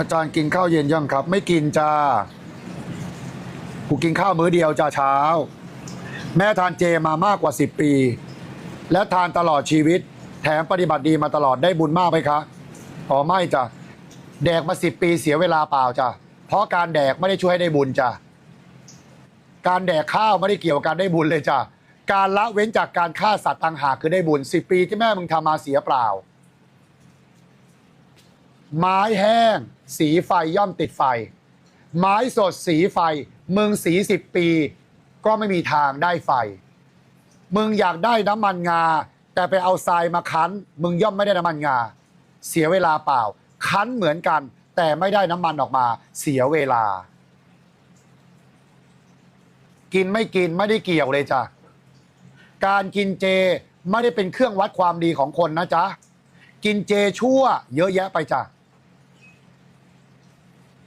อาจารย์กินข้าวเย็นยังครับ ไม่กินจ้ากูกินข้าวมื้อเดียวจ้าเช้า แม่ทานเจมามากกว่า 10 ปี และทานตลอดชีวิต แถมปฏิบัติดีมาตลอดได้บุญมากไหมคะอ๋อไม่จ้ะแดกมาสิบปีเสียเวลาเปล่าจ้ะเพราะการแดกไม่ได้ช่วยให้ได้บุญจ้ะการแดกข้าวไม่ได้เกี่ยวกับการได้บุญเลยจ้ะการละเว้นจากการฆ่าสัตว์ต่างหากคือได้บุญสิปีที่แม่มึงทำมาเสียเปล่า ไม้แห้ง สีไฟย่อมติดไฟ ไม้สดสีไฟ มึงสีสิบปี ก็ไม่มีทางได้ไฟ มึงอยากได้น้ำมันงา แต่ไปเอาทรายมาคั้น มึงย่อมไม่ได้น้ำมันงา เสียเวลาเปล่า คั้นเหมือนกัน แต่ไม่ได้น้ำมันออกมา เสียเวลา กินไม่กินไม่ได้เกี่ยวเลยจ้ะการกินเจไม่ได้เป็นเครื่องวัดความดีของคนนะจ๊ะ กินเจชั่วเยอะแยะไปจ้ะ